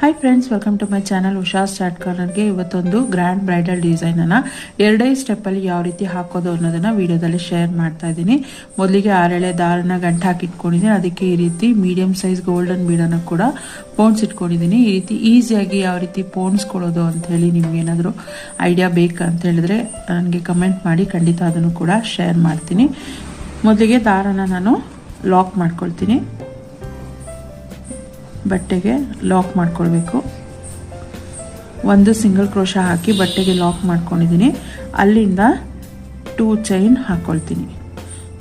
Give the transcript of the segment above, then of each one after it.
Hi friends welcome to my channel Usha start ಕಾರ್ನರ್ಗೆ ಇವತ್ತೊಂದು grand bridal design ಅನ್ನ ಎರಡೇ step ಅಲ್ಲಿ ಯಾವ ರೀತಿ ಹಾಕೋದು ಅನ್ನೋದನ್ನ ವಿಡಿಯೋದಲ್ಲಿ ಶೇರ್ ಮಾಡ್ತಾ ಇದ್ದೀನಿ. ಮೊದಲಿಗೆ ಆರೆಳೆ ದಾರನ ಗಂಟು ಹಾಕಿ ಇಟ್ಕೊಂಡಿದ್ದೀನಿ. ಅದಕ್ಕೆ ಈ ರೀತಿ ಮೀಡಿಯಂ ಸೈಜ್ ಗೋಲ್ಡನ್ ಬೀಡನ್ನು ಕೂಡ ಪೋನ್ಸ್ ಇಟ್ಕೊಂಡಿದ್ದೀನಿ. ಈ ರೀತಿ ಈಸಿಯಾಗಿ ಯಾವ ರೀತಿ ಪೋನ್ಸ್ಕೊಳ್ಳೋದು ಅಂತ ಹೇಳಿ ನಿಮ್ಗೆ ಏನಾದರೂ ಐಡಿಯಾ ಬೇಕಂತ ಹೇಳಿದ್ರೆ ನನಗೆ ಕಮೆಂಟ್ ಮಾಡಿ, ಖಂಡಿತ ಅದನ್ನು ಕೂಡ ಶೇರ್ ಮಾಡ್ತೀನಿ. ಮೊದಲಿಗೆ ದಾರನ ನಾನು ಲಾಕ್ ಮಾಡ್ಕೊಳ್ತೀನಿ. ಬಟ್ಟೆಗೆ ಲಾಕ್ ಮಾಡ್ಕೊಳ್ಬೇಕು. ಒಂದು ಸಿಂಗಲ್ ಕ್ರೋಶ ಹಾಕಿ ಬಟ್ಟೆಗೆ ಲಾಕ್ ಮಾಡ್ಕೊಂಡಿದ್ದೀನಿ. ಅಲ್ಲಿಂದ ಟೂ ಚೈನ್ ಹಾಕ್ಕೊಳ್ತೀನಿ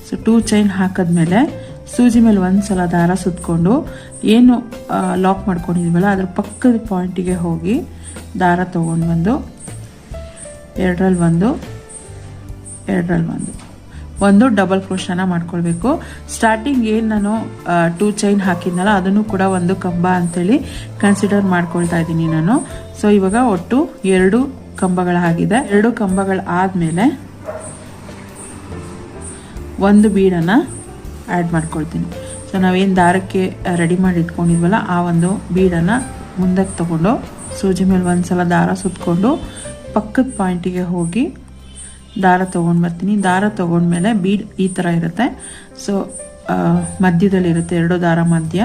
ಸೊ ಟೂ ಚೈನ್ ಹಾಕಿದ್ಮೇಲೆ ಸೂಜಿ ಮೇಲೆ ಒಂದು ಸಲ ದಾರ ಸುತ್ತಕೊಂಡು ಏನು ಲಾಕ್ ಮಾಡ್ಕೊಂಡಿದ್ವಲ್ಲ, ಅದ್ರ ಪಕ್ಕದ ಪಾಯಿಂಟಿಗೆ ಹೋಗಿ ದಾರ ತೊಗೊಂಡು ಬಂದು, ಎರಡರಲ್ಲಿ ಒಂದು ಎರಡರಲ್ಲಿ ಒಂದು. ಒಂದು ಡಬಲ್ ಕ್ರೋಶನ ಮಾಡ್ಕೊಳ್ಬೇಕು. ಸ್ಟಾರ್ಟಿಂಗ್ ಏನು ನಾನು ಟೂ ಚೈನ್ ಹಾಕಿದ್ನಲ್ಲ, ಅದನ್ನು ಕೂಡ ಒಂದು ಕಂಬ ಅಂತೇಳಿ ಕನ್ಸಿಡರ್ ಮಾಡ್ಕೊಳ್ತಾ ಇದ್ದೀನಿ ನಾನು. ಸೊ ಇವಾಗ ಒಟ್ಟು ಎರಡು ಕಂಬಗಳಾಗಿದೆ ಎರಡು ಕಂಬಗಳು ಆದಮೇಲೆ ಒಂದು ಬೀಡನ್ನು ಆ್ಯಡ್ ಮಾಡ್ಕೊಳ್ತೀನಿ. ಸೊ ನಾವೇನು ದಾರಕ್ಕೆ ರೆಡಿ ಮಾಡಿ ಇಟ್ಕೊಂಡಿದ್ವಲ್ಲ, ಆ ಒಂದು ಬೀಡನ್ನು ಮುಂದಕ್ಕೆ ತಗೊಂಡು, ಸೂಜಿ ಮೇಲೆ ಒಂದು ಸಲ ದಾರ ಸುತ್ತಕೊಂಡು ಪಕ್ಕದ ಪಾಯಿಂಟಿಗೆ ಹೋಗಿ ದಾರ ತೊಗೊಂಡು ಬರ್ತೀನಿ. ದಾರ ತೊಗೊಂಡ್ಮೇಲೆ ಬೀಡ್ ಈ ಥರ ಇರುತ್ತೆ. ಸೊ ಮಧ್ಯದಲ್ಲಿ ಇರುತ್ತೆ ಎರಡು ದಾರ ಮಧ್ಯ.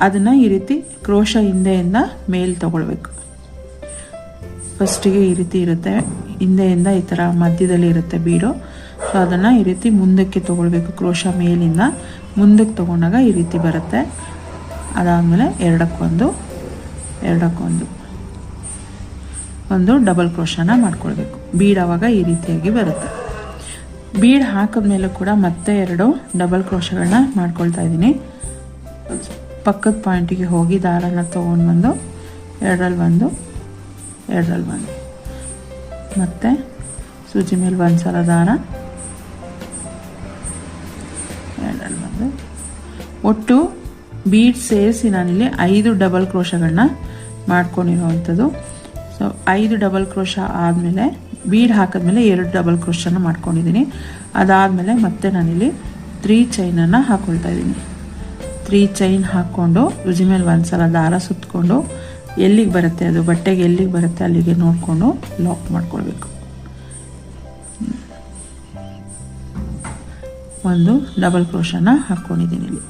ಅದನ್ನು ಈ ರೀತಿ ಕ್ರೋಶ ಹಿಂದೆಯಿಂದ ಮೇಲ್ ತಗೊಳ್ಬೇಕು. ಫಸ್ಟಿಗೆ ಈ ರೀತಿ ಇರುತ್ತೆ. ಹಿಂದೆಯಿಂದ ಈ ಥರ ಮಧ್ಯದಲ್ಲಿ ಇರುತ್ತೆ ಬೀಡು. ಸೊ ಅದನ್ನು ಈ ರೀತಿ ಮುಂದಕ್ಕೆ ತೊಗೊಳ್ಬೇಕು ಕ್ರೋಶ ಮೇಲಿಂದ. ಮುಂದಕ್ಕೆ ತಗೊಂಡಾಗ ಈ ರೀತಿ ಬರುತ್ತೆ. ಅದಾದಮೇಲೆ ಎರಡಕ್ಕೊಂದು ಎರಡಕ್ಕೊಂದು. ಒಂದು ಡಬಲ್ ಕ್ರೋಶನ ಮಾಡ್ಕೊಳ್ಬೇಕು. ಬೀಡ್ ಆವಾಗ ಈ ರೀತಿಯಾಗಿ ಬರುತ್ತೆ. ಬೀಡ್ ಹಾಕಿದ್ಮೇಲೆ ಕೂಡ ಮತ್ತೆ ಎರಡು ಡಬಲ್ ಕ್ರೋಶಗಳನ್ನ ಮಾಡ್ಕೊಳ್ತಾ ಇದ್ದೀನಿ. ಪಕ್ಕದ ಪಾಯಿಂಟಿಗೆ ಹೋಗಿ ದಾರನ ತೊಗೊಂಡು ಬಂದು, ಎರಡರಲ್ಲಿ ಒಂದು ಎರಡರಲ್ಲಿ ಒಂದು. ಮತ್ತು ಸೂಜಿ ಮೇಲೆ ಒಂದು ಸಲ ದಾರ. ಎರಡರಲ್ಲಿ ಒಂದು. ಒಟ್ಟು ಬೀಡ್ ಸೇರಿಸಿ ನಾನಿಲ್ಲಿ ಐದು ಡಬಲ್ ಕ್ರೋಶಗಳನ್ನ ಮಾಡ್ಕೊಂಡಿರೋವಂಥದ್ದು ಸೊ ಐದು ಡಬಲ್ ಕ್ರೋಶ ಆದಮೇಲೆ ಬೀಡ್ ಹಾಕಿದ್ಮೇಲೆ ಎರಡು ಡಬಲ್ ಕ್ರೋಶನ ಮಾಡ್ಕೊಂಡಿದ್ದೀನಿ. ಅದಾದಮೇಲೆ ಮತ್ತೆ ನಾನಿಲ್ಲಿ ತ್ರೀ ಚೈನನ್ನು ಹಾಕ್ಕೊಳ್ತಾ ಇದ್ದೀನಿ. ತ್ರೀ ಚೈನ್ ಹಾಕ್ಕೊಂಡು ರುಜಿ ಮೇಲೆ ಒಂದು ಸಲ ದಾರ ಸುತ್ತಕೊಂಡು ಎಲ್ಲಿಗೆ ಬರುತ್ತೆ ಅದು? ಬಟ್ಟೆಗೆ ಎಲ್ಲಿಗೆ ಬರುತ್ತೆ ಅಲ್ಲಿಗೆ ನೋಡಿಕೊಂಡು ಲಾಕ್ ಮಾಡ್ಕೊಳ್ಬೇಕು. ಒಂದು ಡಬಲ್ ಕ್ರೋಶನ ಹಾಕ್ಕೊಂಡಿದ್ದೀನಿ ಇಲ್ಲಿ.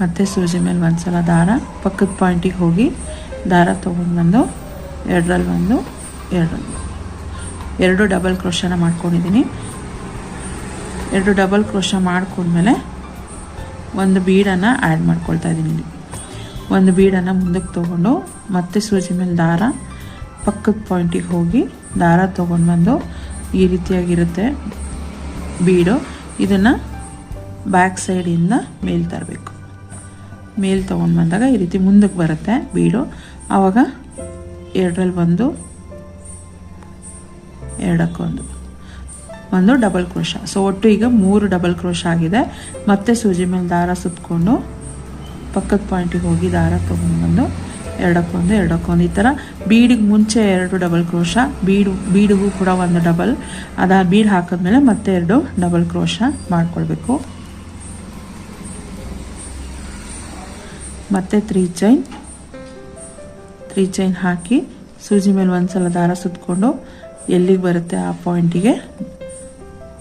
ಮತ್ತು ಸೂಜಿ ಮೇಲೆ ಒಂದು ಸಲ ದಾರ. ಪಕ್ಕದ ಪಾಯಿಂಟಿಗೆ ಹೋಗಿ ದಾರ ತೊಗೊಂಡು ಬಂದು ಎರಡರಲ್ಲಿ ಒಂದು ಎರಡರಲ್ಲಿ ಎರಡು ಡಬಲ್ ಕ್ರೋಶನ ಮಾಡ್ಕೊಂಡಿದ್ದೀನಿ. ಎರಡು ಡಬಲ್ ಕ್ರೋಶ ಮಾಡಿಕೊಂಡ್ಮೇಲೆ ಒಂದು ಬೀಡನ್ನು ಆ್ಯಡ್ ಮಾಡ್ಕೊಳ್ತಾ ಇದ್ದೀನಿ. ಇಲ್ಲಿ ಒಂದು ಬೀಡನ್ನು ಮುಂದಕ್ಕೆ ತೊಗೊಂಡು ಮತ್ತೆ ಸೂಜಿ ಮೇಲೆ ದಾರ, ಪಕ್ಕದ ಪಾಯಿಂಟಿಗೆ ಹೋಗಿ ದಾರ ತೊಗೊಂಡು ಬಂದು ಈ ರೀತಿಯಾಗಿರುತ್ತೆ ಬೀಡು. ಇದನ್ನು ಬ್ಯಾಕ್ ಸೈಡಿಂದ ಮೇಲೆ ತರಬೇಕು. ಮೇಲ್ ತೊಗೊಂಡು ಬಂದಾಗ ಈ ರೀತಿ ಮುಂದಕ್ಕೆ ಬರುತ್ತೆ ಬೀಡು. ಆವಾಗ ಎರಡರಲ್ಲಿ ಒಂದು ಎರಡಕ್ಕೊಂದು ಒಂದು. ಡಬಲ್ ಕ್ರೋಶ ಸೊ ಒಟ್ಟು ಈಗ ಮೂರು ಡಬಲ್ ಕ್ರೋಶ ಆಗಿದೆ. ಮತ್ತೆ ಸೂಜಿ ಮೇಲೆ ದಾರ ಸುತ್ತಕೊಂಡು ಪಕ್ಕದ ಪಾಯಿಂಟಿಗೆ ಹೋಗಿ ದಾರ ತೊಗೊಂಡ್ಬಂದು ಎರಡಕ್ಕೊಂದು ಎರಡಕ್ಕೊಂದು ಈ ಥರ ಬೀಡಿಗೆ ಮುಂಚೆ ಎರಡು ಡಬಲ್ ಕ್ರೋಶ ಬೀಡು, ಬೀಡಿಗೂ ಕೂಡ ಒಂದು ಡಬಲ್ ಅದ ಬೀಡ್ ಹಾಕಿದ್ಮೇಲೆ ಮತ್ತೆ ಎರಡು ಡಬಲ್ ಕ್ರೋಶ ಮಾಡ್ಕೊಳ್ಬೇಕು. ಮತ್ತೆ ತ್ರೀ ಚೈನ್ ತ್ರೀ ಚೈನ್ ಹಾಕಿ ಸೂಜಿ ಮೇಲೆ ಒಂದು ಸಲ ದಾರ ಸುತ್ತಕೊಂಡು ಎಲ್ಲಿಗೆ ಬರುತ್ತೆ ಆ ಪಾಯಿಂಟಿಗೆ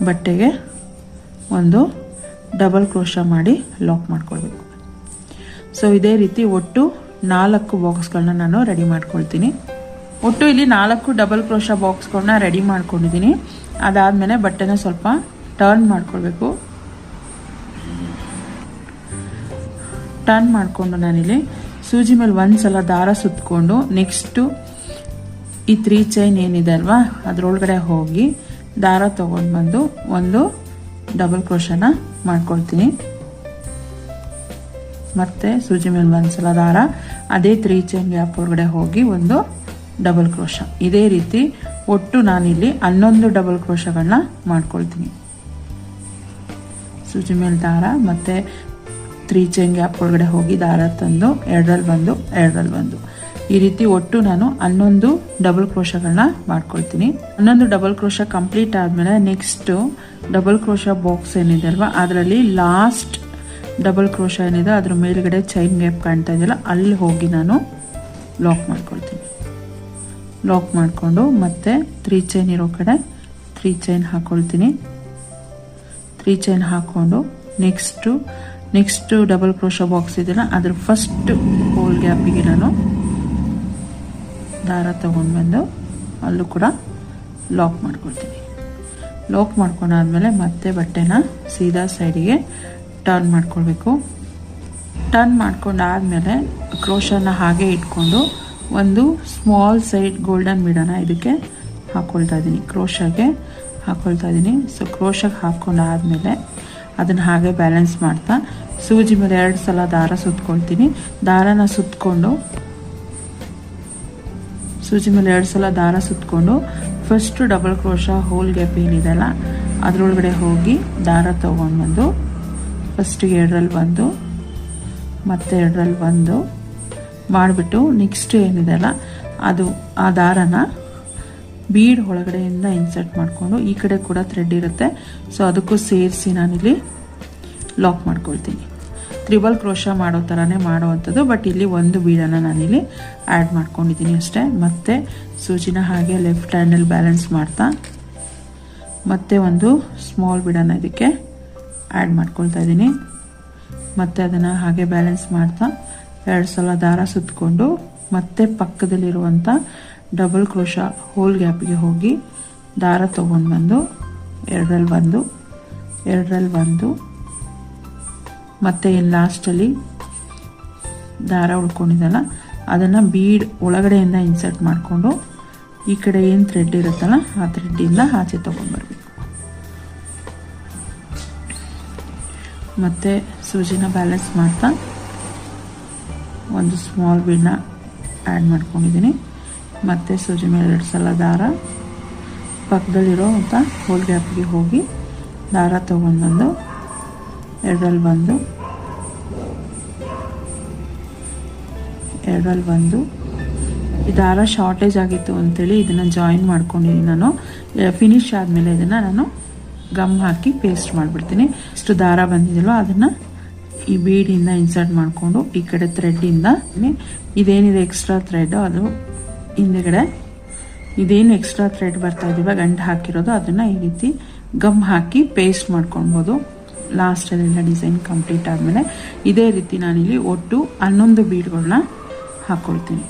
ಬಟ್ಟೆಗೆ ಒಂದು ಡಬಲ್ ಕ್ರೋಶ ಮಾಡಿ ಲಾಕ್ ಮಾಡ್ಕೊಳ್ಬೇಕು. ಸೊ ಇದೇ ರೀತಿ ಒಟ್ಟು ನಾಲ್ಕು ಬಾಕ್ಸ್ಗಳನ್ನ ನಾನು ರೆಡಿ ಮಾಡ್ಕೊಳ್ತೀನಿ. ಒಟ್ಟು ಇಲ್ಲಿ ನಾಲ್ಕು ಡಬಲ್ ಕ್ರೋಶ ಬಾಕ್ಸ್ಗಳನ್ನ ರೆಡಿ ಮಾಡ್ಕೊಂಡಿದ್ದೀನಿ. ಅದಾದಮೇಲೆ ಬಟ್ಟೆನ ಸ್ವಲ್ಪ ಟರ್ನ್ ಮಾಡ್ಕೊಳ್ಬೇಕು. ಟರ್ನ್ ಮಾಡಿಕೊಂಡು ನಾನಿಲ್ಲಿ ಸೂಜಿ ಮೇಲೆ ಒಂದು ಸಲ ದಾರ ಸುತ್ತಕೊಂಡು ನೆಕ್ಸ್ಟು ಈ ತ್ರೀ ಚೈನ್ ಏನಿದೆ ಅಲ್ವಾ, ಅದರೊಳಗಡೆ ಹೋಗಿ ದಾರ ತೊಗೊಂಡು ಬಂದು ಒಂದು ಡಬಲ್ ಕ್ರೋಶನ ಮಾಡ್ಕೊಳ್ತೀನಿ. ಮತ್ತೆ ಸೂಜಿ ಮೇಲೆ ಒಂದು ಸಲ ದಾರ, ಅದೇ ತ್ರೀ ಚೈನ್ ಗ್ಯಾಪ್ ಒಳಗಡೆ ಹೋಗಿ ಒಂದು ಡಬಲ್ ಕ್ರೋಶ ಇದೇ ರೀತಿ ಒಟ್ಟು ನಾನಿಲ್ಲಿ ಹನ್ನೊಂದು ಡಬಲ್ ಕ್ರೋಶಗಳನ್ನ ಮಾಡ್ಕೊಳ್ತೀನಿ. ಸೂಜಿ ಮೇಲೆ ದಾರ, ಮತ್ತು ತ್ರೀ ಚೈನ್ ಗ್ಯಾಪ್ ಒಳಗಡೆ ಹೋಗಿ ದಾರ ತಂದು ಎರಡರಲ್ಲಿ ಬಂದು ಎರಡರಲ್ಲಿ ಬಂದು. ಈ ರೀತಿ ಒಟ್ಟು ನಾನು ಹನ್ನೊಂದು ಡಬಲ್ ಕ್ರೋಶಗಳನ್ನ ಮಾಡ್ಕೊಳ್ತೀನಿ. ಹನ್ನೊಂದು ಡಬಲ್ ಕ್ರೋಶ ಕಂಪ್ಲೀಟ್ ಆದಮೇಲೆ ನೆಕ್ಸ್ಟು ಡಬಲ್ ಕ್ರೋಶ ಬಾಕ್ಸ್ ಏನಿದೆ ಅಲ್ವಾ, ಅದರಲ್ಲಿ ಲಾಸ್ಟ್ ಡಬಲ್ ಕ್ರೋಶ ಏನಿದೆ, ಅದ್ರ ಮೇಲ್ಗಡೆ ಚೈನ್ ಗ್ಯಾಪ್ ಕಾಣ್ತಾ ಇದೆಯಲ್ಲ, ಅಲ್ಲಿ ಹೋಗಿ ನಾನು ಲಾಕ್ ಮಾಡ್ಕೊಳ್ತೀನಿ. ಲಾಕ್ ಮಾಡಿಕೊಂಡು ಮತ್ತೆ ತ್ರೀ ಚೈನ್ ಇರೋ ಕಡೆ ತ್ರೀ ಚೈನ್ ಹಾಕ್ಕೊಳ್ತೀನಿ ತ್ರೀ ಚೈನ್ ಹಾಕ್ಕೊಂಡು next next double crochet box ಇದೆಯಲ್ಲ, ಅದ್ರ ಫಸ್ಟ್ ಹೋಲ್ ಗ್ಯಾಪಿಗೆ ನಾನು ದಾರ ತಗೊಂಡು ಬಂದು ಅಲ್ಲೂ ಕೂಡ ಲಾಕ್ ಮಾಡ್ಕೊಳ್ತೀನಿ. ಲಾಕ್ ಮಾಡ್ಕೊಂಡಾದ್ಮೇಲೆ ಮತ್ತೆ ಬಟ್ಟೆನ ಸೀದಾ ಸೈಡಿಗೆ ಟರ್ನ್ ಮಾಡ್ಕೊಳ್ಬೇಕು. ಟರ್ನ್ ಮಾಡ್ಕೊಂಡಾದ್ಮೇಲೆ ಕ್ರೋಶನ ಹಾಗೆ ಇಟ್ಕೊಂಡು ಒಂದು ಸ್ಮಾಲ್ ಸೈಡ್ ಗೋಲ್ಡನ್ ಮಿಡನ ಇದಕ್ಕೆ ಹಾಕ್ಕೊಳ್ತಾ ಇದ್ದೀನಿ. ಕ್ರೋಶಗೆ ಹಾಕ್ಕೊಳ್ತಾ ಇದ್ದೀನಿ. ಸೊ ಕ್ರೋಶಗೆ ಹಾಕ್ಕೊಂಡಾದ್ಮೇಲೆ ಅದನ್ನು ಹಾಗೆ ಬ್ಯಾಲೆನ್ಸ್ ಮಾಡ್ತಾ, ಸೂಜಿ ಮೇಲೆ ಎರಡು ಸಲ ದಾರ ಸುತ್ಕೊಳ್ತೀನಿ. ದಾರನ ಸುತ್ತಕೊಂಡು ಸೂಜಿ ಮೇಲೆ ಎರಡು ಸಲ ದಾರ ಸುತ್ತಕೊಂಡು first double crochet hole gap ಏನಿದೆಲ್ಲ ಅದರೊಳಗಡೆ ಹೋಗಿ ದಾರ ತೊಗೊಂಡು ಬಂದು ಫಸ್ಟಿಗೆ ಎರಡರಲ್ಲಿ ಬಂದು, ಮತ್ತೆ ಎರಡರಲ್ಲಿ ಬಂದು ಮಾಡಿಬಿಟ್ಟು ನೆಕ್ಸ್ಟ್ ಏನಿದೆಲ್ಲ ಅದು ಆ ದಾರನ ಬೀಡ್ ಒಳಗಡೆಯಿಂದ ಇನ್ಸರ್ಟ್ ಮಾಡಿಕೊಂಡು ಈ ಕಡೆ ಕೂಡ ಥ್ರೆಡ್ ಇರುತ್ತೆ. ಸೊ ಅದಕ್ಕೂ ಸೇರಿಸಿ ನಾನಿಲ್ಲಿ ಲಾಕ್ ಮಾಡ್ಕೊಳ್ತೀನಿ. ತ್ರಿಬಲ್ ಕ್ರೋಶ ಮಾಡೋ ಥರನೇ ಮಾಡೋವಂಥದ್ದು ಬಟ್ ಇಲ್ಲಿ ಒಂದು ಬೀಡನ್ನು ನಾನಿಲ್ಲಿ ಆ್ಯಡ್ ಮಾಡ್ಕೊಂಡಿದ್ದೀನಿ ಅಷ್ಟೇ. ಮತ್ತೆ ಸೂಚಿನ ಹಾಗೆ ಲೆಫ್ಟ್ ಹ್ಯಾಂಡಲ್ಲಿ ಬ್ಯಾಲೆನ್ಸ್ ಮಾಡ್ತಾ, ಮತ್ತೆ ಒಂದು ಸ್ಮಾಲ್ ಬೀಡನ್ನು ಇದಕ್ಕೆ ಆ್ಯಡ್ ಮಾಡ್ಕೊಳ್ತಾ ಇದ್ದೀನಿ. ಮತ್ತೆ ಅದನ್ನು ಹಾಗೆ ಬ್ಯಾಲೆನ್ಸ್ ಮಾಡ್ತಾ, ಎರಡು ಸಲ ದಾರ ಸುತ್ತಕೊಂಡು ಮತ್ತೆ ಪಕ್ಕದಲ್ಲಿರುವಂಥ ಡಬಲ್ ಕ್ರೋಶ ಹೋಲ್ ಗ್ಯಾಪ್ಗೆ ಹೋಗಿ ದಾರ ತೊಗೊಂಡು ಬಂದು ಎರಡರಲ್ಲಿ ಬಂದು ಎರಡರಲ್ಲಿ ಬಂದು ಮತ್ತೆ ಇಲ್ಲಿ ಲಾಸ್ಟಲ್ಲಿ ದಾರ ಉಳ್ಕೊಂಡಿದ್ದಲ್ಲ, ಅದನ್ನು ಬೀಡ್ ಒಳಗಡೆಯಿಂದ ಇನ್ಸರ್ಟ್ ಮಾಡಿಕೊಂಡು ಈ ಕಡೆ ಏನು ಥ್ರೆಡ್ ಇರುತ್ತಲ್ಲ ಆ ಥ್ರೆಡ್ಡಿಂದ ಆಚೆ ತೊಗೊಂಡ್ಬರ್ಬೇಕು ಮತ್ತು ಸೂಜಿನ ಬ್ಯಾಲೆನ್ಸ್ ಮಾಡ್ತಾ ಒಂದು ಸ್ಮಾಲ್ ಬೀಡನ್ನ ಆ್ಯಡ್ ಮಾಡ್ಕೊಂಡಿದ್ದೀನಿ. ಮತ್ತು ಸೂಜಿ ಮೇಲೆ ಎರಡು ಸಲ ದಾರ. ಪಕ್ಕದಲ್ಲಿರೋ ಅಂತ ಹೋಲ್ ಗ್ಯಾಪ್ಗೆ ಹೋಗಿ ದಾರ ತೊಗೊಂಡ್ಬಂದು ಎರಡರಲ್ಲಿ ಬಂದು ಎರಡರಲ್ಲಿ ಬಂದು, ಈ ದಾರ ಶಾರ್ಟೇಜ್ ಆಗಿತ್ತು ಅಂತೇಳಿ ಇದನ್ನು ಜಾಯಿನ್ ಮಾಡ್ಕೊಂಡಿದ್ದೀನಿ ನಾನು. ಫಿನಿಶ್ ಆದಮೇಲೆ ಇದನ್ನು ನಾನು ಗಮ್ ಹಾಕಿ ಪೇಸ್ಟ್ ಮಾಡಿಬಿಡ್ತೀನಿ. ಇಷ್ಟು ದಾರ ಬಂದಿದೆಯಲ್ಲೋ ಅದನ್ನು ಈ ಬೀಡಿಂದ ಇನ್ಸರ್ಟ್ ಮಾಡಿಕೊಂಡು ಈ ಕಡೆ ಥ್ರೆಡ್ಡಿಂದ ಇದೇನಿದೆ ಎಕ್ಸ್ಟ್ರಾ ಥ್ರೆಡ್ ಅದು ಹಿಂದೆಗಡೆ ಇದೇನು ಎಕ್ಸ್ಟ್ರಾ ಥ್ರೆಡ್ ಬರ್ತಾ ಇದೀವ ಗಂಟು ಹಾಕಿರೋದು, ಅದನ್ನು ಈ ರೀತಿ ಗಮ್ ಹಾಕಿ ಪೇಸ್ಟ್ ಮಾಡ್ಕೊಳ್ಬೋದು. ಲಾಸ್ಟಲ್ಲೆಲ್ಲ ಡಿಸೈನ್ ಕಂಪ್ಲೀಟ್ ಆದಮೇಲೆ ಇದೇ ರೀತಿ ನಾನಿಲ್ಲಿ ಒಟ್ಟು ಹನ್ನೊಂದು ಬೀಡ್ಗಳನ್ನ ಹಾಕ್ಕೊಳ್ತೀನಿ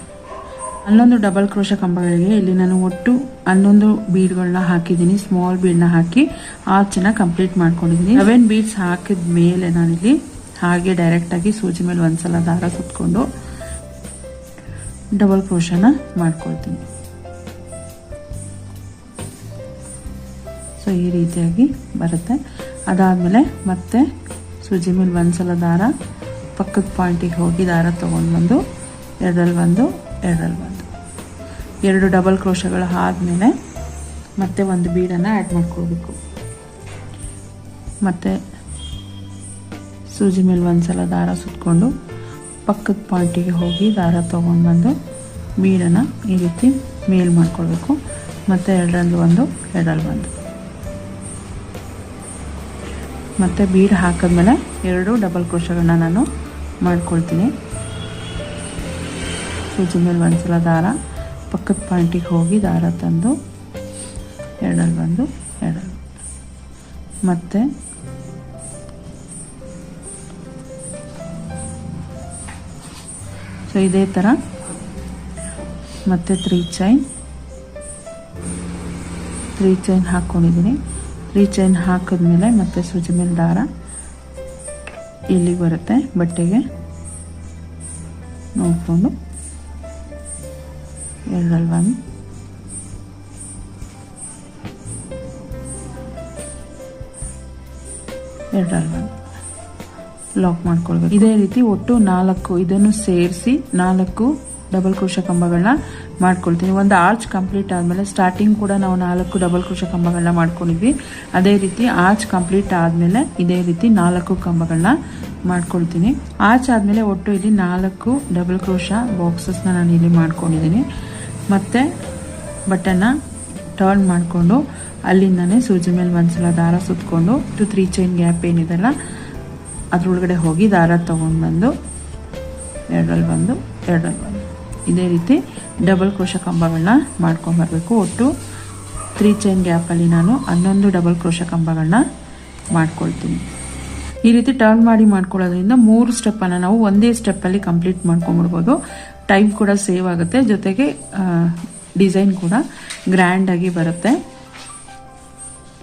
ಹನ್ನೊಂದು ಡಬಲ್ ಕ್ರೋಶ ಕಂಬಗಳಿಗೆ ಇಲ್ಲಿ ನಾನು ಒಟ್ಟು ಹನ್ನೊಂದು ಬೀಡ್ಗಳನ್ನ ಹಾಕಿದ್ದೀನಿ. ಸ್ಮಾಲ್ ಬೀಡ್ನ ಹಾಕಿ ಆರ್ಚನ್ನ ಕಂಪ್ಲೀಟ್ ಮಾಡ್ಕೊಂಡಿದ್ದೀನಿ. ಸೆವೆನ್ ಬೀಡ್ಸ್ ಹಾಕಿದ ಮೇಲೆ ನಾನಿಲ್ಲಿ ಹಾಗೆ ಡೈರೆಕ್ಟಾಗಿ ಸೂಜಿ ಮೇಲೆ ಒಂದ್ಸಲ ದಾರ ಸುತ್ಕೊಂಡು ಡಬಲ್ ಕ್ರೋಶನ ಮಾಡ್ಕೊಳ್ತೀನಿ. ಸೊ ಈ ರೀತಿಯಾಗಿ ಬರುತ್ತೆ. ಅದಾದಮೇಲೆ ಮತ್ತೆ ಸೂಜಿ ಮೇಲೆ ಒಂದ್ಸಲ ದಾರ, ಪಕ್ಕದ ಪಾಯಿಂಟಿಗೆ ಹೋಗಿ ದಾರ ತೊಗೊಂಡು ಬಂದು ಎರಡರಲ್ಲಿ ಒಂದು ಎರಡರಲ್ಲಿ ಒಂದು ಎರಡು ಡಬಲ್ ಕ್ರೋಶಗಳು ಆದಮೇಲೆ ಮತ್ತೆ ಒಂದು ಬೀಡನ್ನು ಆ್ಯಡ್ ಮಾಡ್ಕೋಬೇಕು ಮತ್ತು ಸೂಜಿ ಮೇಲೆ ಒಂದ್ಸಲ ದಾರ ಸುತ್ಕೊಂಡು ಪಕ್ಕದ ಪಾಯಿಂಟಿಗೆ ಹೋಗಿ ದಾರ ತೊಗೊಂಡು ಬಂದು ಬೀಡನ್ನು ಈ ರೀತಿ ಮೇಲ್ ಮಾಡ್ಕೊಳ್ಬೇಕು. ಮತ್ತು ಎರಡರಲ್ಲಿ ಒಂದು ಎರಡರಲ್ಲಿ ಒಂದು. ಮತ್ತು ಬೀಡ್ ಹಾಕಿದ್ಮೇಲೆ ಎರಡು ಡಬಲ್ ಕ್ರೋಶಗಳನ್ನ ನಾನು ಮಾಡ್ಕೊಳ್ತೀನಿ. ಸೂಜಿ ಮೇಲೆ ಒಂದ್ಸಲ ದಾರ, ಪಕ್ಕದ ಪಾಯಿಂಟಿಗೆ ಹೋಗಿ ದಾರ ತಂದು ಎರಡಲ್ಲಿ ಬಂದು ಎರಡಲ್ಲಿ ಮತ್ತು ಸೊ ಇದೇ ಥರ ಮತ್ತೆ ತ್ರೀ ಚೈನ್ ತ್ರೀ ಚೈನ್ ಹಾಕ್ಕೊಂಡಿದ್ದೀನಿ ತ್ರೀ ಚೈನ್ ಹಾಕಿದ್ಮೇಲೆ ಮತ್ತೆ ಸೂಜಿ ಮೇಲೆ ದಾರ ಇಲ್ಲಿಗೆ ಬರುತ್ತೆ ಬಟ್ಟೆಗೆ. ನೋಡಿಕೊಂಡು. ಎರಡರಲ್ಲಿ ಒಂದು ಲಾಕ್ ಮಾಡ್ಕೊಳ್ಬೇಕು. ಇದೇ ರೀತಿ ಒಟ್ಟು ನಾಲ್ಕು, ಇದನ್ನು ಸೇರಿಸಿ ನಾಲ್ಕು ಡಬಲ್ ಕ್ರೋಶ ಕಂಬಗಳನ್ನ ಮಾಡ್ಕೊಳ್ತೀನಿ. ಒಂದು ಆರ್ಚ್ ಕಂಪ್ಲೀಟ್ ಆದಮೇಲೆ ಸ್ಟಾರ್ಟಿಂಗ್ ಕೂಡ ನಾವು ನಾಲ್ಕು ಡಬಲ್ ಕೃಷ ಕಂಬಗಳನ್ನ ಮಾಡ್ಕೊಂಡಿದ್ವಿ. ಅದೇ ರೀತಿ ಆರ್ಚ್ ಕಂಪ್ಲೀಟ್ ಆದಮೇಲೆ ಇದೇ ರೀತಿ ನಾಲ್ಕು ಕಂಬಗಳನ್ನ ಮಾಡ್ಕೊಳ್ತೀನಿ. ಆರ್ಚ್ ಆದಮೇಲೆ ಒಟ್ಟು ಇಲ್ಲಿ ನಾಲ್ಕು ಡಬಲ್ ಕ್ರೋಶ ಬಾಕ್ಸಸ್ನ ನಾನು ಇಲ್ಲಿ ಮಾಡ್ಕೊಂಡಿದ್ದೀನಿ. ಮತ್ತು ಬಟನ್ನ ಟರ್ನ್ ಮಾಡಿಕೊಂಡು ಅಲ್ಲಿಂದನೇ ಸೂಜಿ ಮೇಲೆ ಒಂದ್ಸಲ ದಾರ ಸುತ್ತಕೊಂಡು ಟು ತ್ರೀ ಚೈನ್ ಗ್ಯಾಪ್ ಏನಿದೆಲ್ಲ ಅದ್ರೊಳಗಡೆ ಹೋಗಿ ದಾರ ತೊಗೊಂಡು ಬಂದು ಎರಡರಲ್ಲಿ ಬಂದು ಎರಡರಲ್ಲಿ ಬಂದು. ಇದೇ ರೀತಿ ಡಬಲ್ ಕ್ರೋಶ ಕಂಬಗಳನ್ನ ಮಾಡ್ಕೊಂಬರ್ಬೇಕು. ಒಟ್ಟು ತ್ರೀ ಚೈನ್ ಗ್ಯಾಪಲ್ಲಿ ನಾನು ಹನ್ನೊಂದು ಡಬಲ್ ಕ್ರೋಶ ಕಂಬಗಳನ್ನ ಮಾಡ್ಕೊಳ್ತೀನಿ. ಈ ರೀತಿ ಟರ್ನ್ ಮಾಡಿ ಮಾಡ್ಕೊಳ್ಳೋದ್ರಿಂದ ಮೂರು ಸ್ಟೆಪ್ಪನ್ನು ನಾವು ಒಂದೇ ಸ್ಟೆಪ್ಪಲ್ಲಿ ಕಂಪ್ಲೀಟ್ ಮಾಡ್ಕೊಂಬಿಡ್ಬೋದು ಟೈಮ್ ಕೂಡ ಸೇವ್ ಆಗುತ್ತೆ. ಜೊತೆಗೆ ಡಿಸೈನ್ ಕೂಡ ಗ್ರ್ಯಾಂಡಾಗಿ ಬರುತ್ತೆ.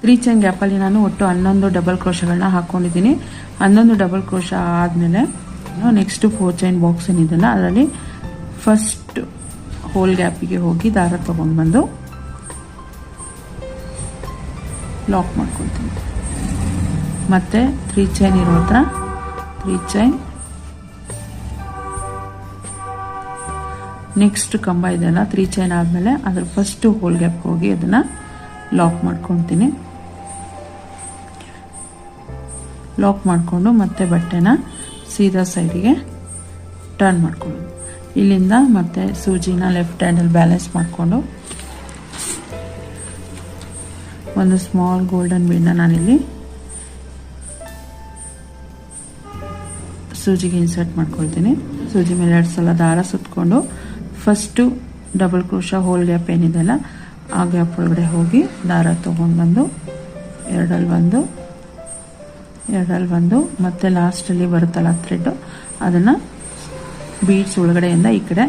ತ್ರೀ ಚೈನ್ ಗ್ಯಾಪಲ್ಲಿ ನಾನು ಒಟ್ಟು ಹನ್ನೊಂದು ಡಬಲ್ ಕ್ರೋಶಗಳನ್ನ ಹಾಕ್ಕೊಂಡಿದ್ದೀನಿ ಹನ್ನೊಂದು ಡಬಲ್ ಕ್ರೋಶ ಆದಮೇಲೆ ನೆಕ್ಸ್ಟ್ ಫೋರ್ ಚೈನ್ ಬಾಕ್ಸ್ ಏನಿದೆಯಲ್ಲ ಅದರಲ್ಲಿ ಫಸ್ಟ್ ಹೋಲ್ ಗ್ಯಾಪಿಗೆ ಹೋಗಿ ದಾರ ತೊಗೊಂಡು ಬಂದು ಲಾಕ್ ಮಾಡ್ಕೊಳ್ತೀನಿ. ಮತ್ತೆ ತ್ರೀ ಚೈನ್ ಇರೋ ಹತ್ರ ತ್ರೀ ಚೈನ್ ನೆಕ್ಸ್ಟ್ ಕಂಬ ಇದೆಯಲ್ಲ ತ್ರೀ ಚೈನ್ ಆದಮೇಲೆ ಅದ್ರ ಫಸ್ಟ್ ಹೋಲ್ ಗ್ಯಾಪ್ ಹೋಗಿ ಅದನ್ನು ಲಾಕ್ ಮಾಡ್ಕೊತೀನಿ ಲಾಕ್ ಮಾಡಿಕೊಂಡು ಮತ್ತೆ ಬಟ್ಟೆನ ಸೀದಾ ಸೈಡಿಗೆ ಟರ್ನ್ ಮಾಡ್ಕೊಳ್ಳೋದು. ಇಲ್ಲಿಂದ ಮತ್ತೆ ಸೂಜಿನ ಲೆಫ್ಟ್ ಹ್ಯಾಂಡಲ್ಲಿ ಬ್ಯಾಲೆನ್ಸ್ ಮಾಡಿಕೊಂಡು ಒಂದು ಸ್ಮಾಲ್ ಗೋಲ್ಡನ್ ಬೀಡನ್ನ ನಾನಿಲ್ಲಿ ಸೂಜಿಗೆ ಇನ್ಸರ್ಟ್ ಮಾಡ್ಕೊಳ್ತೀನಿ. ಸೂಜಿ ಮೇಲೆ ಎರಡು ಸಲ ದಾರ ಸುತ್ತಕೊಂಡು first double crochet hole gap ಏನಿದೆಯಲ್ಲ, ಆ ಗ್ಯಾಪ್ ಒಳಗಡೆ ಹೋಗಿ ದಾರ ತೊಗೊಂಡು ಬಂದು ಎರಡಲ್ಲಿ ಬಂದು ಎರಡಲ್ಲಿ ಬಂದು ಮತ್ತೆ ಲಾಸ್ಟಲ್ಲಿ ಬರುತ್ತಲ್ಲ ಥ್ರೆಡ್ಡು ಅದನ್ನು ಬೀಡ್ಸ್ ಒಳಗಡೆಯಿಂದ ಈ ಕಡೆ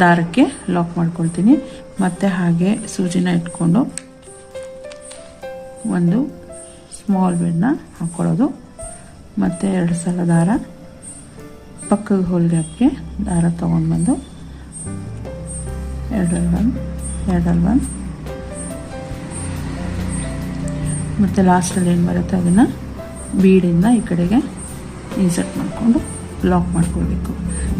ದಾರಕ್ಕೆ ಲಾಕ್ ಮಾಡ್ಕೊಳ್ತೀನಿ. ಮತ್ತೆ ಹಾಗೆ ಸೂಜಿನ ಇಟ್ಕೊಂಡು ಒಂದು ಸ್ಮಾಲ್ ಬೆಡ್ನ ಹಾಕ್ಕೊಳ್ಳೋದು ಮತ್ತು ಎರಡು ಸಲ ದಾರ, ಪಕ್ಕದ ಹೋಲ್ಗೆ ಹಾಕಿ ದಾರ ತೊಗೊಂಡು ಬಂದು ಎರಡಲ್ಲಿ ಒಂದು ಎರಡಲ್ಲಿ ಒಂದು. ಮತ್ತು ಲಾಸ್ಟಲ್ಲಿ ಏನು ಬರುತ್ತೆ ಅದನ್ನು ಬೀಡಿಂದ ಈ ಕಡೆಗೆ ಇನ್ಸರ್ಟ್ ಮಾಡಿಕೊಂಡು ಲಾಕ್ ಮಾಡ್ಕೊಳ್ಬೇಕು.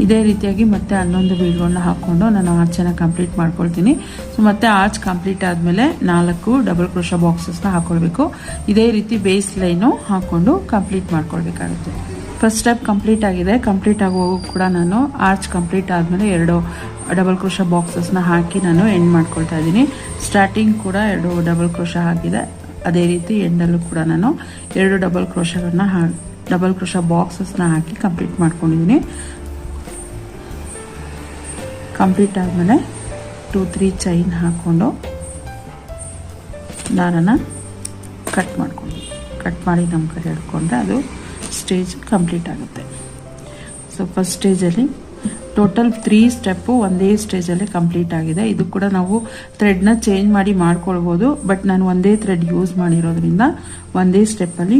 ಇದೇ ರೀತಿಯಾಗಿ ಮತ್ತೆ ಹನ್ನೊಂದು ಬೀಡ್ಗಳನ್ನ ಹಾಕ್ಕೊಂಡು ನಾನು ಆರ್ಚನ್ನು ಕಂಪ್ಲೀಟ್ ಮಾಡ್ಕೊಳ್ತೀನಿ. ಸೊ ಮತ್ತೆ ಆರ್ಚ್ ಕಂಪ್ಲೀಟ್ ಆದಮೇಲೆ ನಾಲ್ಕು ಡಬಲ್ ಕ್ರೋಶ ಬಾಕ್ಸಸ್ನ ಹಾಕ್ಕೊಳ್ಬೇಕು ಇದೇ ರೀತಿ ಬೇಸ್ ಲೈನು ಹಾಕ್ಕೊಂಡು ಕಂಪ್ಲೀಟ್ ಮಾಡ್ಕೊಳ್ಬೇಕಾಗುತ್ತೆ. ಫಸ್ಟ್ ಸ್ಟೆಪ್ ಕಂಪ್ಲೀಟ್ ಆಗಿದೆ. ಕಂಪ್ಲೀಟ್ ಆಗುವಾಗ ಕೂಡ ನಾನು ಆರ್ಚ್ ಕಂಪ್ಲೀಟ್ ಆದಮೇಲೆ ಎರಡು ಡಬಲ್ ಕ್ರೋಶ ಬಾಕ್ಸಸ್ನ ಹಾಕಿ ನಾನು ಎಂಡ್ ಮಾಡ್ಕೊಳ್ತಾ ಇದ್ದೀನಿ. ಸ್ಟಾರ್ಟಿಂಗ್ ಕೂಡ ಎರಡು ಡಬಲ್ ಕ್ರೋಶ ಆಗಿದೆ ಅದೇ ರೀತಿ ಎಂಡಲ್ಲೂ ಕೂಡ ನಾನು ಎರಡು ಡಬಲ್ ಕ್ರೋಶಗಳನ್ನ ಡಬಲ್ ಕ್ರೋಶ ಬಾಕ್ಸಸ್ನ ಹಾಕಿ ಕಂಪ್ಲೀಟ್ ಮಾಡ್ಕೊಂಡಿದ್ದೀನಿ ಕಂಪ್ಲೀಟ್ ಆದಮೇಲೆ ಟೂ, ತ್ರೀ ಚೈನ್ ಹಾಕ್ಕೊಂಡು ದಾರನ ಕಟ್ ಮಾಡ್ಕೊಂಡು, ಕಟ್ ಮಾಡಿ ನಮ್ಮ ಕಡೆ ಹಿಡ್ಕೊಂಡ್ರೆ ಅದು ಸ್ಟೇಜ್ ಕಂಪ್ಲೀಟ್ ಆಗುತ್ತೆ. ಸೊ ಫಸ್ಟ್ ಸ್ಟೇಜಲ್ಲಿ ಟೋಟಲ್ ತ್ರೀ ಸ್ಟೆಪ್ಪು ಒಂದೇ ಸ್ಟೇಜಲ್ಲಿ ಕಂಪ್ಲೀಟ್ ಆಗಿದೆ. ಇದು ಕೂಡ ನಾವು ಥ್ರೆಡ್ನ ಚೇಂಜ್ ಮಾಡಿ ಮಾಡ್ಕೊಳ್ಬೋದು. ಬಟ್ ನಾನು ಒಂದೇ ಥ್ರೆಡ್ ಯೂಸ್ ಮಾಡಿರೋದ್ರಿಂದ ಒಂದೇ ಸ್ಟೆಪ್ಪಲ್ಲಿ,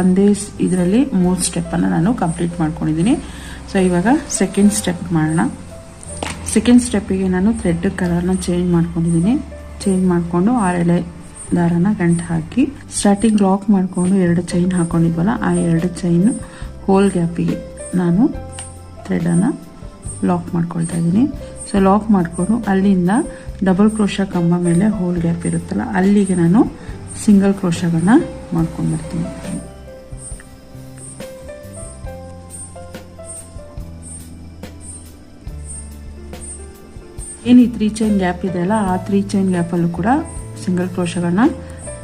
ಒಂದೇ ಇದರಲ್ಲಿ ಮೂರು ಸ್ಟೆಪ್ಪನ್ನು ನಾನು ಕಂಪ್ಲೀಟ್ ಮಾಡ್ಕೊಂಡಿದ್ದೀನಿ. ಸೊ, ಇವಾಗ ಸೆಕೆಂಡ್ ಸ್ಟೆಪ್ ಮಾಡೋಣ. ಸೆಕೆಂಡ್ ಸ್ಟೆಪ್ಪಿಗೆ ನಾನು ಥ್ರೆಡ್ ಕಲರ್ನ ಚೇಂಜ್ ಮಾಡ್ಕೊಂಡಿದ್ದೀನಿ. ಚೇಂಜ್ ಮಾಡಿಕೊಂಡು ಆರೆಳೆ ದಾರನ ಗಂಟು ಹಾಕಿ ಸ್ಟಾರ್ಟಿಂಗ್ ಲಾಕ್ ಮಾಡಿಕೊಂಡು ಎರಡು ಚೈನ್ ಹಾಕೊಂಡಿದ್ವಲ್ಲ, ಆ ಎರಡು ಚೈನ್ ಹೋಲ್ ಗ್ಯಾಪಿಗೆ ನಾನು ಥ್ರೆಡನ್ನು ಲಾಕ್ ಮಾಡ್ಕೊಳ್ತಾ ಇದ್ದೀನಿ. ಸೊ ಲಾಕ್ ಮಾಡಿಕೊಂಡು ಅಲ್ಲಿಂದ ಡಬಲ್ ಕ್ರೋಶ ಕಂಬ ಮೇಲೆ ಹೋಲ್ ಗ್ಯಾಪ್ ಇರುತ್ತಲ್ಲ, ಅಲ್ಲಿಗೆ ನಾನು ಸಿಂಗಲ್ ಕ್ರೋಶಗಳನ್ನ ಮಾಡ್ಕೊಂಡು ಬರ್ತೀನಿ ಏನು ಈ ತ್ರೀ ಚೈನ್ ಗ್ಯಾಪ್ ಇದೆಯಲ್ಲ ಆ ತ್ರೀ ಚೈನ್ ಗ್ಯಾಪಲ್ಲೂ ಕೂಡ ಸಿಂಗಲ್ ಕ್ರೋಶಗಳನ್ನ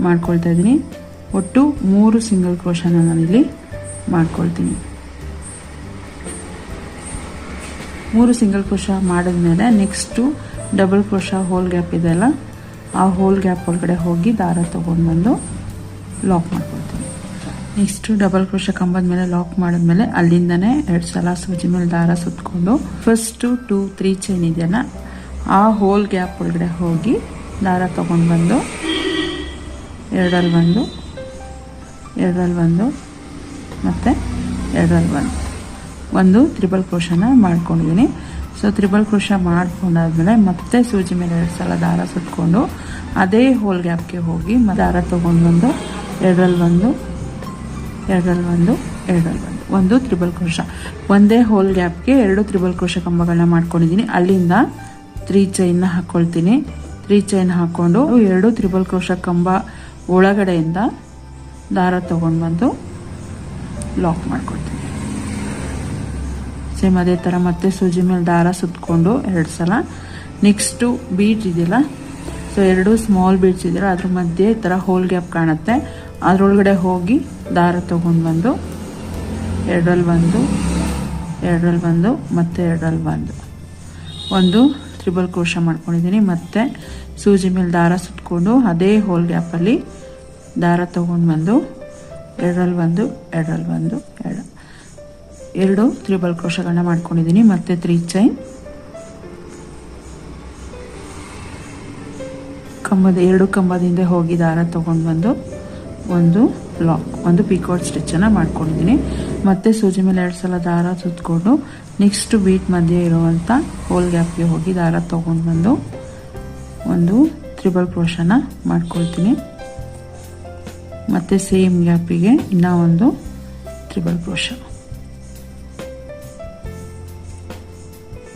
ಮಾಡ್ಕೊಳ್ತಾ ಇದ್ದೀನಿ. ಒಟ್ಟು ಮೂರು ಸಿಂಗಲ್ ಕ್ರೋಶನ ನಾನಿಲ್ಲಿ ಮಾಡ್ಕೊಳ್ತೀನಿ. ಮೂರು ಸಿಂಗಲ್ ಕ್ರೋಶ ಮಾಡಿದ್ಮೇಲೆ next double crochet hole gap ಇದೆಯಲ್ಲ ಆ ಹೋಲ್ ಗ್ಯಾಪ್ ಒಳಗಡೆ ಹೋಗಿ ದಾರ ತೊಗೊಂಡು ಬಂದು ಲಾಕ್ ಮಾಡ್ಕೊಳ್ತೀನಿ. ನೆಕ್ಸ್ಟು ಡಬಲ್ ಕ್ರೋಶ ಕಂಬದ ಮೇಲೆ ಲಾಕ್ ಮಾಡಿದ್ಮೇಲೆ ಅಲ್ಲಿಂದನೇ ಎರಡು ಸಲ ಸೂಜಿ ಮೇಲೆ ದಾರ ಸುತ್ತಕೊಂಡು ಫಸ್ಟು ಟೂ ತ್ರೀ ಚೈನ್ ಇದೆಯಲ್ಲ, ಆ ಹೋಲ್ ಗ್ಯಾಪ್ ಒಳಗಡೆ ಹೋಗಿ ದಾರ ತೊಗೊಂಡು ಬಂದು ಎರಡರಲ್ಲಿ ಒಂದು ಎರಡರಲ್ಲಿ ಒಂದು, ಮತ್ತು ಎರಡರಲ್ಲಿ ಒಂದು. ಒಂದು ತ್ರಿಬಲ್ ಕ್ರೋಶನ ಮಾಡ್ಕೊಂಡಿದ್ದೀನಿ. ಸೊ ತ್ರಿಬಲ್ ಕ್ರೋಶ ಮಾಡ್ಕೊಂಡಾದ್ಮೇಲೆ ಮತ್ತೆ ಸೂಜಿ ಮೇಲೆ ಎರಡು ಸಲ ದಾರ ಸುತ್ಕೊಂಡು ಅದೇ ಹೋಲ್ ಗ್ಯಾಪ್ಗೆ ಹೋಗಿ ಮತ್ತೆ ದಾರ ತೊಗೊಂಡು ಬಂದು ಎರಡರಲ್ಲಿ ಒಂದು ಎರಡರಲ್ಲಿ ಒಂದು ಎರಡರಲ್ಲಿ ಒಂದು ಒಂದು ತ್ರಿಬಲ್ ಕ್ರೋಶ. ಒಂದೇ ಹೋಲ್ ಗ್ಯಾಪ್ಗೆ ಎರಡು ತ್ರಿಬಲ್ ಕ್ರೋಶ ಕಂಬಗಳನ್ನ ಮಾಡ್ಕೊಂಡಿದ್ದೀನಿ. ಅಲ್ಲಿಂದ ತ್ರೀ ಚೈನ್ನ ಹಾಕ್ಕೊಳ್ತೀನಿ ತ್ರೀ ಚೈನ್ ಹಾಕ್ಕೊಂಡು ಎರಡು ತ್ರಿಬಲ್ ಕ್ರೋಶ ಕಂಬ ಒಳಗಡೆಯಿಂದ ದಾರ ತೊಗೊಂಡು ಬಂದು ಲಾಕ್ ಮಾಡ್ಕೊಳ್ತೀನಿ. ಸೇಮ್ ಅದೇ ಥರ ಮತ್ತೆ ಸೂಜಿ ಮೇಲೆ ದಾರ ಸುತ್ತಕೊಂಡು ಎರಡು ಸಲ. ನೆಕ್ಸ್ಟು ಬೀಟ್ ಇದೆಯಲ್ಲ? ಸೊ ಎರಡು ಸ್ಮಾಲ್ ಬೀಟ್ಸ್ ಇದೆಯಲ್ಲ, ಅದ್ರ ಮಧ್ಯೆ ಈ ಥರ ಹೋಲ್ ಗ್ಯಾಪ್ ಕಾಣುತ್ತೆ. ಅದರೊಳಗಡೆ ಹೋಗಿ ದಾರ ತೊಗೊಂಡು ಬಂದು ಎರಡರಲ್ಲಿ ಬಂದು ಎರಡರಲ್ಲಿ ಬಂದು, ಮತ್ತೆ ಎರಡರಲ್ಲಿ ಬಂದು. ಒಂದು ತ್ರಿಬಲ್ ಕೋಶ ಮಾಡ್ಕೊಂಡಿದ್ದೀನಿ, ಮತ್ತೆ ಸೂಜಿ ಮೇಲೆ ದಾರ ಸುತ್ತಕೊಂಡು ಅದೇ ಹೋಲ್ ಗ್ಯಾಪಲ್ಲಿ ದಾರ ತೊಗೊಂಡು ಬಂದು ಎರಡರಲ್ಲಿ ಬಂದು ಎರಡರಲ್ಲಿ ಬಂದು, ಎರಡು. ಎರಡು ತ್ರಿಬಲ್ ಕ್ರೋಶಗಳನ್ನ ಮಾಡ್ಕೊಂಡಿದ್ದೀನಿ. ಮತ್ತೆ ತ್ರೀ ಚೈನ್. ಕಂಬದ ಎರಡು ಕಂಬದಿಂದ ಹೋಗಿ ದಾರ ತೊಗೊಂಡು ಬಂದು ಒಂದು ಲಾಕ್, ಒಂದು ಪಿಕೋಟ್ ಸ್ಟಿಚ್ಚನ್ನು ಮಾಡ್ಕೊಂಡಿದ್ದೀನಿ. ಮತ್ತೆ ಸೂಜಿ ಮೇಲೆ ಎರಡು ಸಲ ದಾರ ಸುತ್ತಕೊಂಡು ನೆಕ್ಸ್ಟ್ ಬೀಟ್ ಮಧ್ಯೆ ಇರುವಂಥ ಹೋಲ್ ಗ್ಯಾಪ್ಗೆ ಹೋಗಿ ದಾರ ತೊಗೊಂಡು ಬಂದು ಒಂದು ತ್ರಿಬಲ್ ಕ್ರೋಶನ ಮಾಡ್ಕೊಳ್ತೀನಿ. ಮತ್ತು ಸೇಮ್ ಗ್ಯಾಪಿಗೆ ಇನ್ನೂ ಒಂದು ತ್ರಿಬಲ್ ಕ್ರೋಶ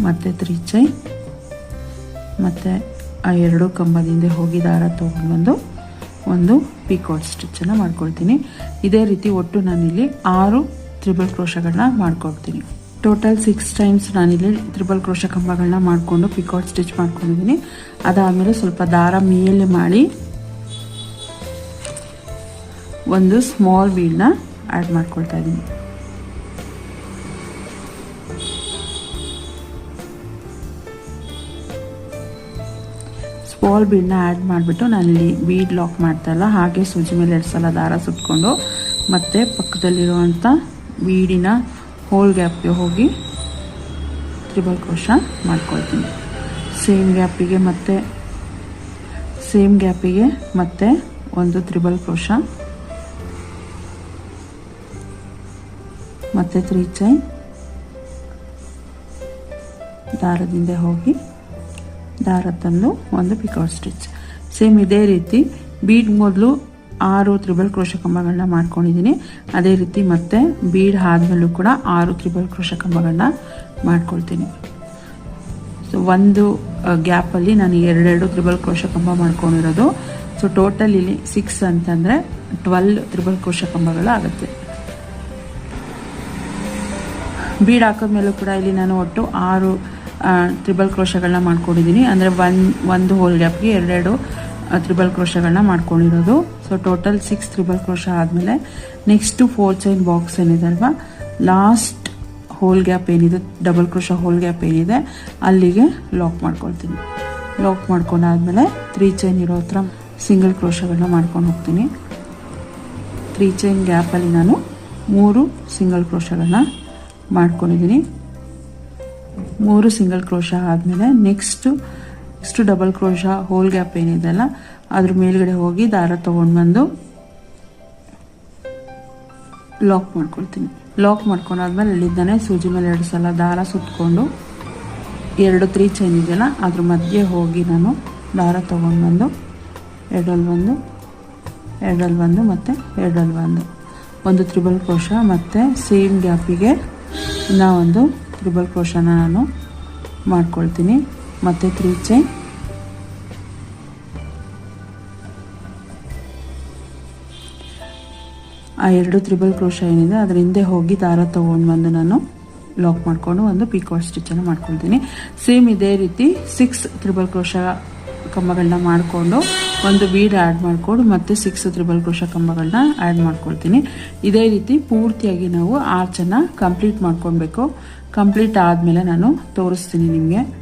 ಮತ್ತು ತ್ರೀ ಚೈ ಮತ್ತು ಆ ಎರಡು ಕಂಬದಿಂದ ಹೋಗಿ ದಾರ ತೊಗೊಂಡ್ಬಂದು ಒಂದು ಪಿಕಾಟ್ ಸ್ಟಿಚ್ಚನ್ನು ಮಾಡ್ಕೊಳ್ತೀನಿ. ಇದೇ ರೀತಿ ಒಟ್ಟು ನಾನಿಲ್ಲಿ ಆರು ತ್ರಿಬಲ್ ಕ್ರೋಶಗಳನ್ನ ಮಾಡ್ಕೊಳ್ತೀನಿ. ಟೋಟಲ್ ಸಿಕ್ಸ್ ಟೈಮ್ಸ್ ನಾನಿಲ್ಲಿ ತ್ರಿಬಲ್ ಕ್ರೋಶ ಕಂಬಗಳನ್ನ ಮಾಡಿಕೊಂಡು ಪಿಕೋಟ್ ಸ್ಟಿಚ್ ಮಾಡ್ಕೊಂಡಿದ್ದೀನಿ. ಅದಾದಮೇಲೆ ಸ್ವಲ್ಪ ದಾರ ಮೇಲೆ ಮಾಡಿ ಒಂದು ಸ್ಮಾಲ್ ವೀಲ್ನ ಆ್ಯಡ್ ಮಾಡ್ಕೊಳ್ತಾ ಇದ್ದೀನಿ. ಸ್ಮಾಲ್ ಬೀಡ್ನ ಆ್ಯಡ್ ಮಾಡಿಬಿಟ್ಟು ನಾನಿಲ್ಲಿ ಬೀಡ್ ಲಾಕ್ ಮಾಡ್ತಾಯಿಲ್ಲ ಹಾಗೆ ಸೂಜಿ ಮೇಲೆ ಎರಡು ಸಲ ದಾರ ಸುತ್ಕೊಂಡು ಮತ್ತು ಪಕ್ಕದಲ್ಲಿರುವಂಥ ಬೀಡಿನ ಹೋಲ್ ಗ್ಯಾಪ್ಗೆ ಹೋಗಿ ತ್ರಿಬಲ್ ಕ್ರೋಶ ಮಾಡ್ಕೊಳ್ತೀನಿ. ಸೇಮ್ ಗ್ಯಾಪಿಗೆ ಮತ್ತೆ ಸೇಮ್ ಗ್ಯಾಪಿಗೆ ಮತ್ತೆ ಒಂದು ತ್ರಿಬಲ್ ಕ್ರೋಶ ಮತ್ತು ತ್ರೀ ಚೈನ್ ದಾರದಿಂದ ಹೋಗಿ ದಾರ ತಂದು ಒಂದು ಪಿಕೌಟ್ ಸ್ಟಿಚ್. ಸೇಮ್ ಇದೇ ರೀತಿ ಬೀಡ್ ಮೊದಲು ಆರು ತ್ರಿಬಲ್ ಕ್ರೋಶ ಕಂಬಗಳನ್ನ ಮಾಡ್ಕೊಂಡಿದ್ದೀನಿ. ಅದೇ ರೀತಿ ಮತ್ತೆ ಬೀಡ್ ಆದ್ಮೇಲೂ ಕೂಡ ಆರು ತ್ರಿಬಲ್ ಕ್ರೋಶ ಕಂಬಗಳನ್ನ ಮಾಡ್ಕೊಳ್ತೀನಿ. ಸೊ ಒಂದು ಗ್ಯಾಪಲ್ಲಿ ನಾನು ಎರಡೆರಡು ತ್ರಿಬಲ್ ಕ್ರೋಶ ಕಂಬ ಮಾಡ್ಕೊಂಡಿರೋದು. ಸೊ ಟೋಟಲ್ ಇಲ್ಲಿ ಸಿಕ್ಸ್ ಅಂತಂದರೆ ಟ್ವೆಲ್ ತ್ರಿಬಲ್ ಕ್ರೋಶ ಕಂಬಗಳು ಆಗುತ್ತೆ ಬೀಡ್ ಹಾಕಿದ್ಮೇಲೂ ಕೂಡ ಇಲ್ಲಿ ನಾನು ಒಟ್ಟು ಆರು ತ್ರಿಬಲ್ ಕ್ರೋಶಗಳನ್ನ ಮಾಡ್ಕೊಂಡಿದ್ದೀನಿ ಅಂದರೆ ಒನ್ ಒಂದು ಹೋಲ್ ಗ್ಯಾಪ್ಗೆ ಎರಡೆರಡು ತ್ರಿಬಲ್ ಕ್ರೋಶಗಳನ್ನ ಮಾಡ್ಕೊಂಡಿರೋದು. So total six triple crochet ಆದಮೇಲೆ ನೆಕ್ಸ್ಟು ಫೋರ್ ಚೈನ್ ಬಾಕ್ಸ್ ಏನಿದೆ ಅಲ್ವಾ? ಲಾಸ್ಟ್ ಹೋಲ್ ಗ್ಯಾಪ್ ಏನಿದೆ ಡಬಲ್ ಕ್ರೋಶ ಹೋಲ್ ಗ್ಯಾಪ್ ಏನಿದೆ, ಅಲ್ಲಿಗೆ ಲಾಕ್ ಮಾಡ್ಕೊಳ್ತೀನಿ. ಲಾಕ್ ಮಾಡ್ಕೊಂಡಾದ್ಮೇಲೆ ತ್ರೀ ಚೈನ್ ಇರೋ ಹತ್ರ ಸಿಂಗಲ್ ಕ್ರೋಶಗಳನ್ನ ಮಾಡ್ಕೊಂಡು ಹೋಗ್ತೀನಿ. ತ್ರೀ ಚೈನ್ ಗ್ಯಾಪಲ್ಲಿ ನಾನು ಮೂರು ಸಿಂಗಲ್ ಕ್ರೋಶಗಳನ್ನ ಮಾಡ್ಕೊಂಡಿದ್ದೀನಿ ಮೂರು ಸಿಂಗಲ್ ಕ್ರೋಶ ಆದಮೇಲೆ next next double crochet hole gap ಏನಿದೆಯಲ್ಲ ಅದ್ರ ಮೇಲ್ಗಡೆ ಹೋಗಿ ದಾರ ತೊಗೊಂಡು ಬಂದು ಲಾಕ್ ಮಾಡ್ಕೊಳ್ತೀನಿ. ಲಾಕ್ ಮಾಡ್ಕೊಂಡಾದ್ಮೇಲೆ ಅಲ್ಲಿದ್ದಾನೆ ಸೂಜಿ ಮೇಲೆ ಎರಡು ಸಲ ದಾರ ಸುತ್ತಕೊಂಡು ಎರಡು ತ್ರೀ ಚೈನ್ ಇದೆಯಲ್ಲ, ಅದ್ರ ಮಧ್ಯೆ ಹೋಗಿ ನಾನು ದಾರ ತೊಗೊಂಡು ಬಂದು, ಎರಡಲ್ಲಿ ಒಂದು ಎರಡಲ್ಲಿ ಒಂದು ಮತ್ತು ಎರಡಲ್ಲಿ ಒಂದು. ಒಂದು ತ್ರಿಬಲ್ ಕ್ರೋಶ ಮತ್ತು ಸೇಮ್ ಗ್ಯಾಪಿಗೆ ಇನ್ನೂ ಒಂದು ತ್ರಿಬಲ್ ಕ್ರೋಶನ ನಾನು ಮಾಡ್ಕೊಳ್ತೀನಿ. ಮತ್ತು ತ್ರೀ ಚೈನ್ ಆ ಎರಡು ತ್ರಿಬಲ್ ಕ್ರೋಶ ಏನಿದೆ, ಅದ್ರ ಹಿಂದೆ ಹೋಗಿ ದಾರ ತಗೊಂಡು ಬಂದು ನಾನು ಲಾಕ್ ಮಾಡಿಕೊಂಡು ಒಂದು ಪಿಕಾಟ್ ಸ್ಟಿಚ್ಚನ್ನು ಮಾಡ್ಕೊಳ್ತೀನಿ. ಸೇಮ್ ಇದೇ ರೀತಿ ಸಿಕ್ಸ್ ತ್ರಿಬಲ್ ಕ್ರೋಶ ಕಂಬಗಳನ್ನ ಮಾಡಿಕೊಂಡು ಒಂದು ಬೀಡ್ ಆ್ಯಡ್ ಮಾಡಿಕೊಂಡು, ಮತ್ತೆ ಸಿಕ್ಸ್ ತ್ರಿಬಲ್ ಕ್ರೋಶ ಕಂಬಗಳನ್ನ ಆ್ಯಡ್ ಮಾಡ್ಕೊಳ್ತೀನಿ. ಇದೇ ರೀತಿ ಪೂರ್ತಿಯಾಗಿ ನಾವು ಆರ್ಚನ್ನು ಕಂಪ್ಲೀಟ್ ಮಾಡ್ಕೊಳ್ಬೇಕು. ಕಂಪ್ಲೀಟ್ ಆದಮೇಲೆ ನಾನು ತೋರಿಸ್ತೀನಿ ನಿಮಗೆ.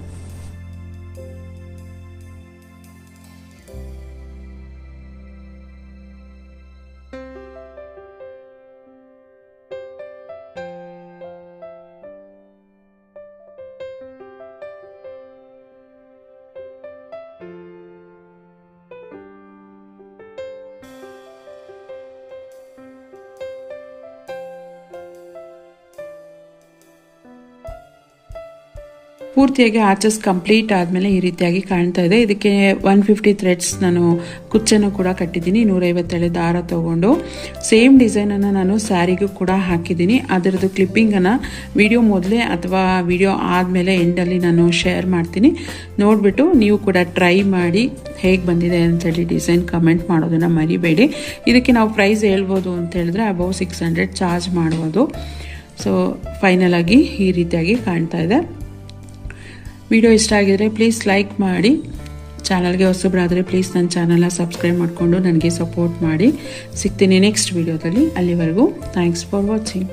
ಪೂರ್ತಿಯಾಗಿ ಆಚಸ್ ಕಂಪ್ಲೀಟ್ ಆದಮೇಲೆ ಈ ರೀತಿಯಾಗಿ ಕಾಣ್ತಾ ಇದೆ. ಇದಕ್ಕೆ ಒನ್ ಫಿಫ್ಟಿ ಥ್ರೆಡ್ಸ್ ನಾನು ಕುಚ್ಚನ್ನು ಕೂಡ ಕಟ್ಟಿದ್ದೀನಿ, ನೂರೈವತ್ತೇಳೆ ದಾರ ತೊಗೊಂಡು. ಸೇಮ್ ಡಿಸೈನನ್ನು ನಾನು ಸ್ಯಾರಿಗೂ ಕೂಡ ಹಾಕಿದ್ದೀನಿ. ಅದರದ್ದು ಕ್ಲಿಪ್ಪಿಂಗನ್ನು ವಿಡಿಯೋ ಮೊದಲೇ ಅಥವಾ ವಿಡಿಯೋ ಆದಮೇಲೆ ಎಂಡಲ್ಲಿ ನಾನು ಶೇರ್ ಮಾಡ್ತೀನಿ. ನೋಡಿಬಿಟ್ಟು ನೀವು ಕೂಡ ಟ್ರೈ ಮಾಡಿ ಹೇಗೆ ಬಂದಿದೆ ಅಂತೇಳಿ ಡಿಸೈನ್ ಕಮೆಂಟ್ ಮಾಡೋದನ್ನು ಮರಿಬೇಡಿ. ಇದಕ್ಕೆ ನಾವು ಪ್ರೈಸ್ ಹೇಳ್ಬೋದು ಅಂತ ಹೇಳಿದ್ರೆ ಅಬೌವ್ ಸಿಕ್ಸ್ ಹಂಡ್ರೆಡ್ ಚಾರ್ಜ್ ಮಾಡ್ಬೋದು ಸೊ ಫೈನಲ್ ಆಗಿ ಈ ರೀತಿಯಾಗಿ ಕಾಣ್ತಾ ಇದೆ. ವಿಡಿಯೋ ಇಷ್ಟ ಆಗಿದ್ರೆ ಪ್ಲೀಸ್ ಲೈಕ್ ಮಾಡಿ. ಚಾನಲ್ಗೆ ಹೊಸಬ್ರಾದರೆ ಪ್ಲೀಸ್ ನನ್ನ ಚಾನಲ್ನ ಸಬ್ಸ್ಕ್ರೈಬ್ ಮಾಡಿಕೊಂಡು ನನಗೆ ಸಪೋರ್ಟ್ ಮಾಡಿ. ಸಿಗ್ತೀನಿ ನೆಕ್ಸ್ಟ್ ವಿಡಿಯೋದಲ್ಲಿ. ಅಲ್ಲಿವರೆಗೂ ಥ್ಯಾಂಕ್ಸ್ ಫಾರ್ ವಾಚಿಂಗ್